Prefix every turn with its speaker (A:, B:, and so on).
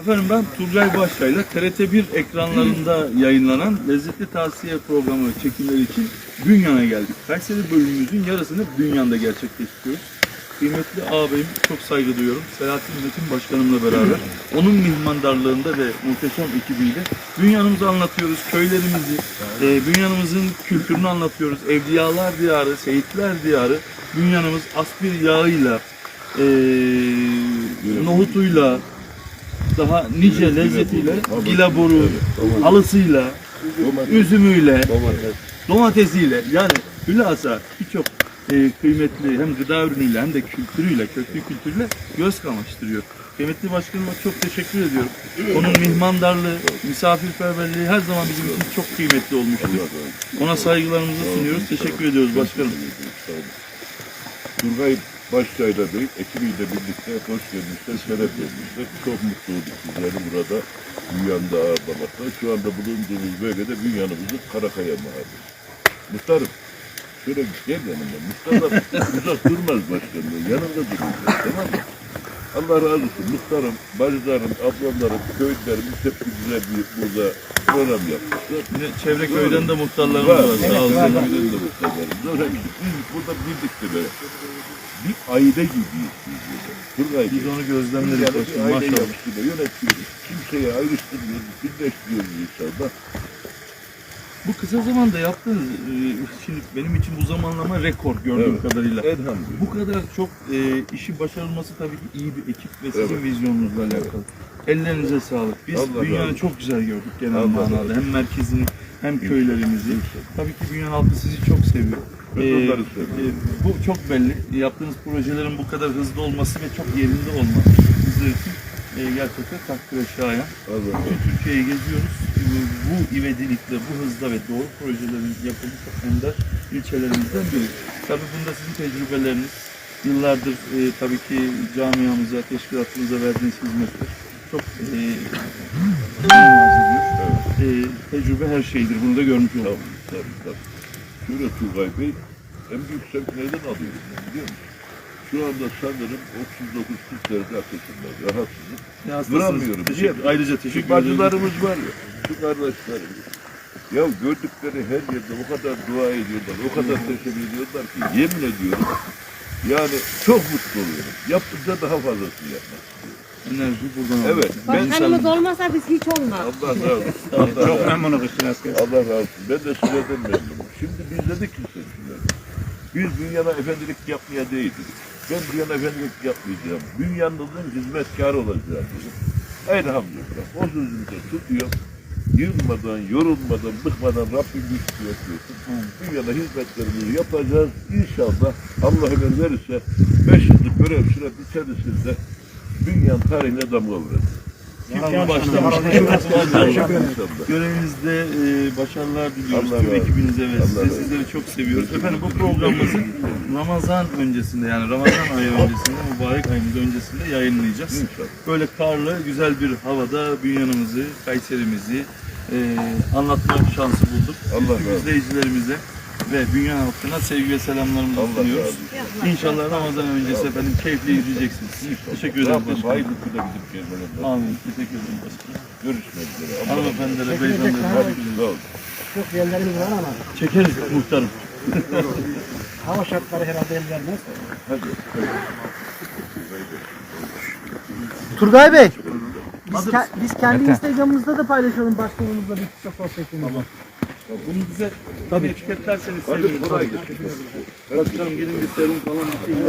A: Efendim ben Turgay Başçay'la TRT1 ekranlarında yayınlanan Lezzetli Tavsiye programı çekimleri için Bünyan'a geldik. Kayseri bölümümüzün yarısını Bünyan'da gerçekleştiriyoruz. Kıymetli ağabeyim çok saygı duyuyorum. Selahattin Metin Başkanımla beraber onun mihmandarlığında ve muhteşem ekibiyle Bünyan'ımızı anlatıyoruz, köylerimizi, e, Bünyan'ımızın kültürünü anlatıyoruz. Evliyalar diyarı, seyitler diyarı, Bünyan'ımız aspir yağıyla, e, nohutuyla, daha nice lezzetiyle, gilaboru, halısıyla, üzümüyle, domatesiyle yani hülasa birçok e, kıymetli hem gıda ürünüyle hem de kültürüyle, köklü kültürüyle göz kamaştırıyor. Kıymetli başkanıma çok teşekkür ediyorum. Onun mihmandarlığı, misafirperverliği her zaman bizim için çok kıymetli olmuştur. Ona saygılarımızı sunuyoruz. Teşekkür ediyoruz başkanım.
B: Turgay Başçayla Bey ekibiyle birlikte hoş gelmişler, şeref vermişler. Çok mutlu olduk bizleri burada Bünyan'da ağırlamakta. Şu anda bulunduğumuz bölgede Bünyan'ımızın Karakaya Mahallesi. Muhtarım, şöyle gel yanıma. Muhtarlar uzak durmaz başkanım. Yanında duracağız, tamam mı? Allah razı olsun. Muhtarım, bacılarım, ablamlarım, köylülerimiz hep bir güzel bir burada program yapmışlar.
A: Yine çevre köyden de muhtarlarımız var. Sağ.
B: Köyden de muhtarlarımız var. Biz burada birlikte böyle bir biz burada. Turgay
A: Biz onu gözlemledik
B: yani bir
A: Maşallah.
B: yapısıyla yönetiyoruz. Kimseye ayrıştırmıyoruz, birleştiriyoruz inşallah.
A: Bu kısa zamanda yaptığınız, e, şimdi benim için bu zamanlama rekor gördüğüm
B: Evet.
A: kadarıyla.
B: Elhamdülillah.
A: Bu kadar çok e, işi başarılması tabii ki iyi bir ekip ve sizin
B: Evet.
A: vizyonunuzla alakalı. Ellerinize sağlık. Biz
B: Allah
A: dünyanı
B: razı olsun.
A: çok güzel gördük genel
B: Allah
A: manada. Hem merkezini hem köylerimizi. Tabii ki dünyanın halkı sizi çok seviyor.
B: Biz
A: E, bu çok belli. Yaptığınız projelerin bu kadar hızlı olması ve çok yerinde olması bizler için e, gerçekten takdire şayan. Bütün. Türkiye'yi geziyoruz. Bu ivedilikle, bu hızda ve doğru projelerin yapılmış çok ender ilçelerimizden biri. Tabii bunda sizin tecrübeleriniz, yıllardır e, tabii ki camiamıza, teşkilatımıza verdiğiniz hizmetler çok e. E, tecrübe her şeydir. Bunu da görmüş olduk.
B: Tabii, tabii, tabii. Şöyle Turgay Bey, en büyük sevk nereden alıyorum ben biliyor musun? Şu anda sanırım 39-40 derece ateşim var, rahatsızım.
A: Ya hastasınız.
B: Duramıyorum.
A: Teşekkür,
B: Niye?
A: ayrıca teşekkür ederim.
B: bacılarımız var ya, şu kardeşlerimiz. Ya gördükleri her yerde o kadar dua ediyorlar, o kadar teşekkür ediyorlar ki yemin ediyorum. Yani çok mutlu oluyorum. Yaptıkça daha fazlasını yapmak istiyorum.
A: Enerji buradan
B: Evet, ben
C: Başkanımız olmasa biz hiç olmaz.
B: Allah razı olsun. Allah
D: Çok memnunum Hüsnü Asker.
B: Allah razı olsun. Ben de sizlerden memnunum. Şimdi biz dedik ki. Biz dünyana efendilik yapmaya değiliz. Ben dünyana efendilik yapmayacağım. Dünyanızın hizmetkarı olacağım dedim. Elhamdülillah. O sözümü de tutuyor. Yılmadan, yorulmadan, bıkmadan Rabbim güç yapıyorsun. Dünyada hizmetlerimizi yapacağız. İnşallah Allah ömür verirse 5 yıllık görev sürem içerisinde dünyanın tarihine damga vuracağız.
A: Allah başlamış.
B: İnşallah.
A: Görevinizde e, başarılar diliyoruz
B: Allah
A: tüm ekibinize ve size. Sizleri çok seviyoruz. Efendim bu programımızı Ramazan öncesinde yani Ramazan ayı öncesinde, mübarek ayımız öncesinde yayınlayacağız.
B: İnşallah.
A: Böyle karlı, güzel bir havada Bünyan'ımızı, Kayserimizi e, anlatma şansı bulduk.
B: Allah olsun.
A: izleyicilerimize ve Bünyan halkına sevgi ve selamlarımızı
B: Allah
A: sunuyoruz. İnşallah Ramazan öncesi efendim keyifle yürüyeceksiniz. Teşekkür ederim başkanım.
B: hayırlı güne gidip gelmelerine.
A: Amin. Teşekkür ederim başkanım.
B: Görüşmek üzere.
A: Hanımefendilere, beyefendilere.
C: Çok yerlerimiz var ama
A: Çekeriz muhtarım.
C: hava şartları herhalde el vermez.
E: Turgay Bey, biz, ke- biz kendi Instagram'ımızda da paylaşalım başkanımızla bir kısa sohbetimizi.
A: Bunu bize tabii etiketlerseniz
B: Hadi
A: sevinirim.
B: kolay gelsin.
A: Başkanım gelin bir serum falan bir şey.